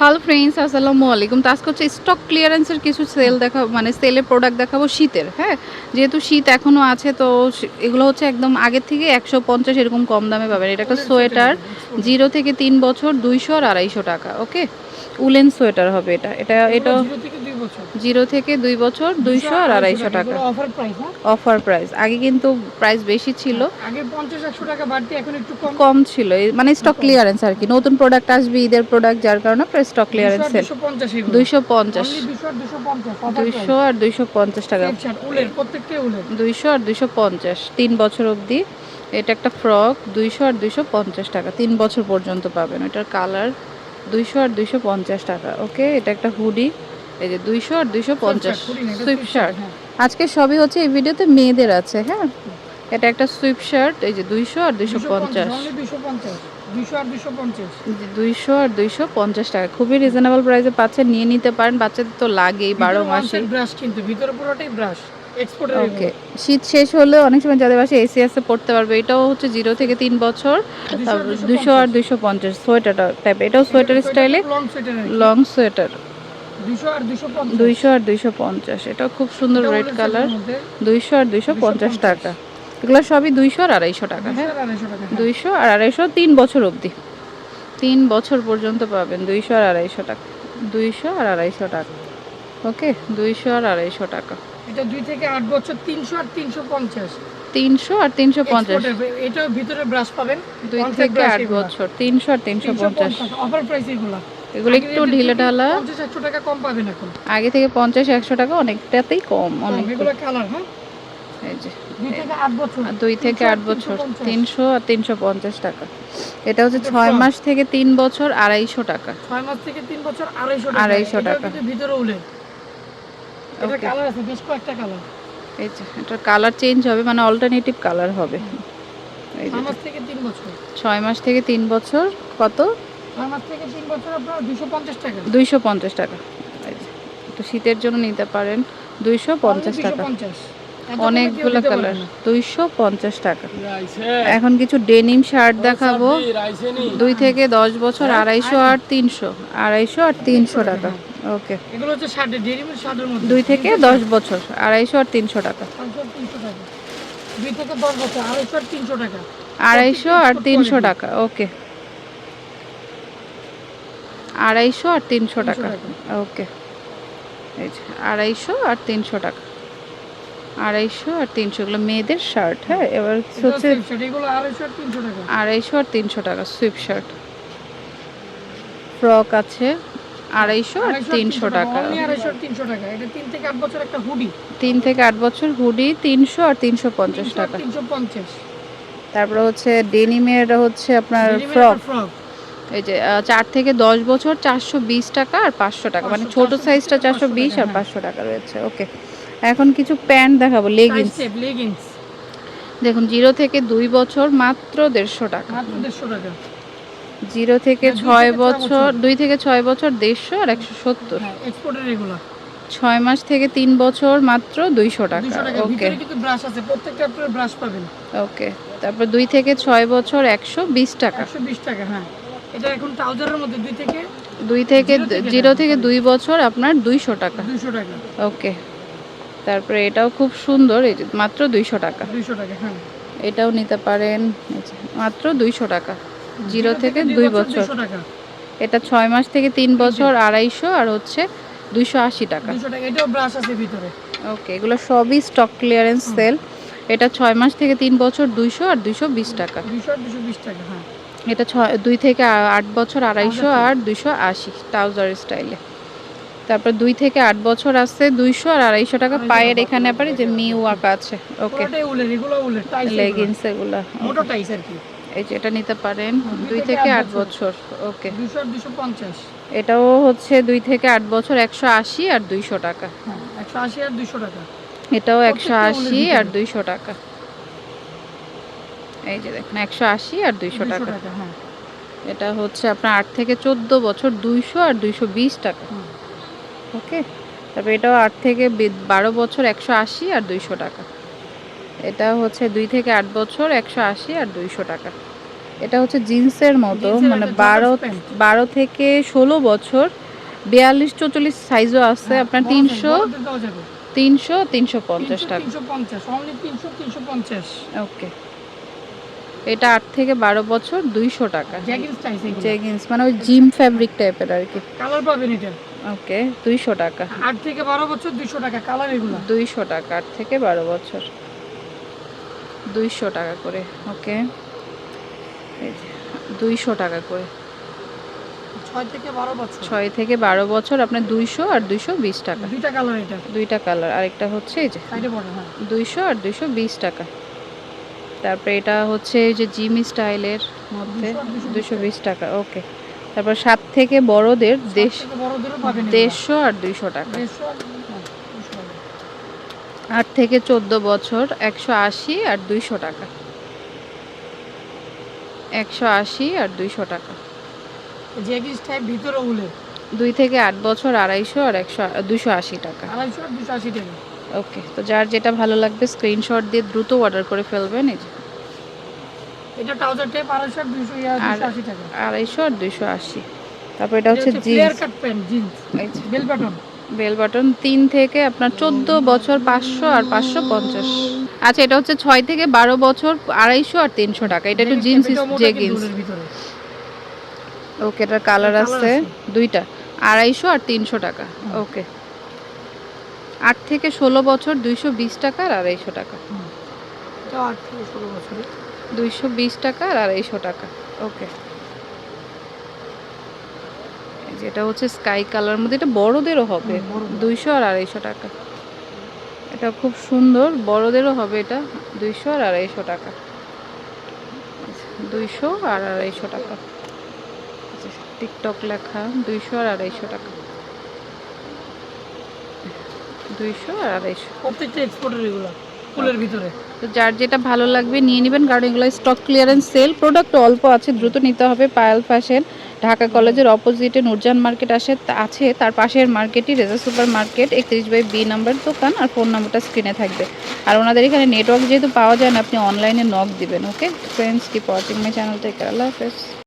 Hello friends আসসালামু আলাইকুম তো আজকে হচ্ছে স্টক ক্লিয়ারেন্সের কিছু সেল দেখা মানে সেলের প্রোডাক্ট দেখাবো শীতের হ্যাঁ? যেহেতু শীত এখনও আছে তো এগুলো হচ্ছে একদম আগের থেকে একশো পঞ্চাশ এরকম কম দামে পাবেন। এটা একটা সোয়েটার জিরো থেকে তিন বছর দুইশো আর আড়াইশো টাকা ওকে উলেন সোয়েটার হবে এটা। এটা এটা জিরো থেকে দুই বছর দুইশো আর আড়াইশো টাকা। Offer price offer price. আগে কিন্তু প্রাইস বেশি ছিল। আগে পঞ্চাশ একশো টাকা বাড়তি এখন একটু কম। কম ছিল। মানে স্টক ক্লিয়ারেন্স আর কি। নতুন প্রোডাক্ট আসবে ঈদের প্রোডাক্ট যার কারণে প্রাইস স্টক ক্লিয়ারেন্স সেল দুইশো পঞ্চাশ দুশো আর দুশো পঞ্চাশ অফার দুইশো আর দুইশো পঞ্চাশ টাকা। উলের প্রত্যেকটাই উলের। দুইশো আর দুইশো পঞ্চাশ। তিন বছর অবধি। এটা একটা ফ্রক দুইশো আর দুইশো পঞ্চাশ টাকা। তিন বছর পর্যন্ত পাবেন। এটার কালার দুইশো আর দুইশো পঞ্চাশ টাকা। ওকে এটা একটা হুডি এই যে দুইশো আর দুইশো পঞ্চাশ। সুইপ শার্ট হ্যাঁ। আজকে সবই হচ্ছে এই ভিডিওতে মেয়েদের আছে হ্যাঁ? এটা একটা সুইপ শার্ট এই যে দুইশো আর দুইশো পঞ্চাশ। দুইশো আর দুইশো পঞ্চাশ। টাকা। খুবই রিজনেবল প্রাইসে পাচ্ছেন নিয়ে নিতে পারেন। বাচ্চাদের তো লাগেই বারো মাসে ব্রাশ কিন্তু ভিতরে পুরোটাই ব্রাশ এক্সপোর্টের ওকে শীত শেষ হলে অনেক সময় যাদের বাসায় এসি আছে পড়তে পারবে। এটাও হচ্ছে জিরো থেকে তিন বছর। তারপর দুশো আর দুশো পঞ্চাশ সোয়েটার টাইপ এটাও সোয়েটার স্টাইলে লং সোয়েটার দুইশো আর দুইশো পঞ্চাশ। এটাও খুব সুন্দর রেড কালার দুইশো আর দুইশো পঞ্চাশ টাকা। এগুলো সবই দুইশো আর আড়াইশো টাকা হ্যাঁ? হ্যাঁ। দুইশো আর আড়াইশো তিন বছর অবধি। তিন বছর পর্যন্ত পাবেন দুইশো আর আড়াইশো টাকা। দুইশো আর আড়াইশো টাকা। ওকে? দুইশো আর আড়াইশো টাকা। এটা দুই থেকে আট বছর তিনশো আর তিনশো পঞ্চাশ। তিনশো আর তিনশো পঞ্চাশ। এটা ভিতরে ব্রাশ পাবেন। দুই থেকে আট বছর তিনশো আর তিনশো পঞ্চাশ। অফার প্রাইস এগুলা। এগুলো একটু ঢিলে ঢালা। টাকা কম পাবেন এখন। আগে থেকে পঞ্চাশ একশো টাকা অনেকটাতেই কম অনেক কালার হ্যাঁ? দুই থেকে আট বছর। তিনশো আর তিনশো পঞ্চাশ টাকা। এটা হচ্ছে ছয় মাস থেকে তিন বছর আড়াইশো টাকা। ছয় মাস থেকে তিন বছর আড়াইশো আড়াইশো টাকা। ভিতরে উলে। এটা কালার আছে বেশ কয়েকটা কালার। এই যে এটার কালার চেঞ্জ হবে মানে অল্টারনেটিভ কালার হবে। ছয় মাস থেকে তিন বছর কত? পঞ্চাশ টাকা। দুইশো পঞ্চাশ টাকা। তো শীতের জন্য নিতে পারেন। দুইশো পঞ্চাশ টাকা। অনেকগুলো কালার। দুইশো পঞ্চাশ টাকা। এখন কিছু ডেনিম শার্ট দেখাবো। দুই থেকে দশ বছর আড়াইশো আর তিনশো। আড়াইশো আর তিনশো টাকা। ওকে। এগুলো হচ্ছে শার্টে ডেরিমের শার্টের মধ্যে। দুই থেকে দশ বছর আড়াইশো আর তিনশো টাকা। তিনশো টাকা। দুই থেকে দশ বছর আড়াইশো আর তিনশো টাকা। আড়াইশো আর তিনশো টাকা ওকে। আড়াইশো আর তিনশো টাকা। ওকে। এই যে আড়াইশো আর তিনশো টাকা। আড়াইশো আর তিনশো এগুলো মেয়েদের শার্ট হ্যাঁ? এবার হচ্ছে আড়াইশো আর তিনশো টাকা। সুইপ শার্ট ফ্রক আছে আড়াইশো আর তিনশো টাকা। তিন থেকে আট বছর হুডি তিন থেকে আট বছর হুডি তিনশো আর তিনশো পঞ্চাশ টাকা। তারপরে হচ্ছে ডেনিমের হচ্ছে আপনার ফ্রক এই যে চার থেকে দশ বছর চারশো বিশ টাকা আর পাঁচশো টাকা। মানে 500, ছোট সাইজটা চারশো বিশ আর হ্যাঁ। পাঁচশো টাকা রয়েছে। ওকে এখন কিছু প্যান্ট দেখাবো লেগিংস লেগিংস দেখুন জিরো থেকে দুই বছর মাত্র দেড়শো টাকা। জিরো থেকে হ্যাঁ, ছয় বছর। দুই থেকে ছয় বছর দেড়শো আর একশো সত্তর। হ্যাঁ ছয় মাস থেকে তিন বছর মাত্র দুইশো টাকা। ওকে ওকে তারপর দুই থেকে ছয় বছর একশো বিশ টাকা। বিশ টাকা হ্যাঁ। এটা এখন ট্রাউজারের মধ্যে দুই থেকে দুই থেকে জিরো থেকে দুই বছর আপনার দুইশো টাকা। দুইশো টাকা। ওকে। তারপরে এটাও খুব সুন্দর এই মাত্র দুইশো টাকা। দুইশো টাকা হ্যাঁ। এটাও নিতে পারেন মাত্র দুইশো টাকা। জিরো থেকে দুই বছর এটা ছয় মাস থেকে তিন বছর আড়াইশো আর হচ্ছে দুইশো আশি টাকা। দুইশো টাকা এটাও ব্রাশ আছে ভিতরে। ওকে এগুলো সবই স্টক ক্লিয়ারেন্স সেল। এটা ছয় মাস থেকে তিন বছর দুইশো আর দুইশো বিশ টাকা। দুইশো বিশ টাকা হ্যাঁ। এটা ছয় দুই থেকে আট বছর আড়াইশো আর দুইশো আশি ট্রাউজার স্টাইলে। তারপর দুই থেকে আট বছর আছে দুইশো আর আড়াইশো টাকা পায়ের এখানে আবার যে মিউ আঁকা আছে ওকে। লেগিংস এগুলা এই যে এটা নিতে পারেন দুই থেকে আট বছর। ওকে। এটাও হচ্ছে দুই থেকে আট বছর একশো আশি আর দুইশো টাকা। হ্যাঁ একশো আশি আর দুইশো টাকা। এটাও একশো আশি আর দুইশো টাকা। এই যে দেখুন একশো আশি আর দুইশো টাকা। হ্যাঁ। এটা হচ্ছে আপনার আট থেকে চোদ্দ বছর দুইশো আর দুইশো বিশ টাকা। ওকে? তারপর এটাও আট থেকে বারো বছর একশো আশি আর দুইশো টাকা। এটা হচ্ছে দুই থেকে আট বছর একশো আশি আর দুইশো টাকা। এটা হচ্ছে জিন্সের মতো মানে বারো বারো থেকে ষোলো বছর বিয়াল্লিশ চৌচল্লিশ সাইজও আছে হ্যাঁ, আপনার তিনশো তিনশো তিনশো পঞ্চাশ টাকা। ওকে। এটা আট থেকে বারো বছর দুইশো টাকা। জেগিন্স মানে ওই জিম ফ্যাব্রিক টাইপের আর কি। কালার পাবেন এটা? ওকে দুইশো টাকা। আট থেকে বারো বছর দুইশো টাকা কালার এগুলো? দুইশো টাকা আট থেকে বারো বছর। দুইশো টাকা করে ওকে। দুইশো টাকা করে। ছয় থেকে বারো বছর? আপনার দুইশো আর দুইশো বিশ টাকা। দুইটা কালার এটা? দুইটা কালার আরেকটা হচ্ছে এই যে। হ্যাঁ। দুইশো আর দুইশো বিশ টাকা। তারপরে এটা হচ্ছে এই যে জিমি স্টাইলের মধ্যে 200 আর 220 দুশো বিশ টাকা ওকে। তারপর সাত থেকে বড়দের দেশ। দেড়শো আর দুইশো টাকা। আট থেকে চোদ্দ বছর একশো আশি আর দুইশো টাকা। একশো আশি আর দুইশো টাকা। দুই থেকে আট বছর আড়াইশো আর একশো দুইশো আশি টাকা। আড়াইশো আর দুশো আশি টাকা। ওকে তো যার যেটা ভালো লাগবে স্ক্রিনশট দিয়ে দ্রুত অর্ডার করে ফেলবেন। এই যে। এটা ট্রাউজার দুশো আশি টাকা। আড়াইশো আর দুইশো আশি। তারপর এটা হচ্ছে jeans cut pant jeans bell button bell button তিন থেকে আপনার চোদ্দ বছর পাঁচশো আর পাঁচশো পঞ্চাশ। আচ্ছা এটা হচ্ছে ছয় থেকে বারো বছর আড়াইশো আর তিনশো টাকা। এটা একটু জিন্স জেগিন্স ভিতরে। ওকে এটার কালার আছে আছে। দুইটা। আড়াইশো আর তিনশো টাকা। ওকে আট থেকে ষোলো বছর দুইশো বিশ টাকা আর আড়াইশো টাকা। আট থেকে ষোলো বছরের? দুইশো বিশ টাকা আর আড়াইশো টাকা। ওকে। যেটা হচ্ছে স্কাই কালার মধ্যে এটা বড়দেরও হবে দুইশো আর আড়াইশো টাকা। এটা খুব সুন্দর বড়দেরও হবে এটা দুইশো আর আড়াইশো টাকা। দুইশো আর আড়াইশো টাকা। টিকটক লেখা দুইশো আর আড়াইশো টাকা। দুইশো আর আড়াইশো। প্রত্যেকটা এক্সপোর্টের এগুলো ফুলের ভিতরে। তো যার যেটা ভালো লাগবে নিয়ে নেবেন কারণ এগুলো স্টক ক্লিয়ারেন্স সেল প্রোডাক্ট অল্প আছে দ্রুত নিতে হবে পায়েল ফ্যাশন ঢাকা কলেজের অপোজিটে নুরজান মার্কেট আসে আছে তার পাশের মার্কেটই রেজা সুপার মার্কেট একত্রিশ বাই বি নাম্বার দোকান আর ফোন নাম্বারটা স্ক্রিনে থাকবে। আর ওনাদের এখানে নেটওয়ার্ক যেহেতু পাওয়া যায় না আপনি অনলাইনে নক দিবেন okay friends keep watching my channel থেকে আল্লাহ হাফেজ।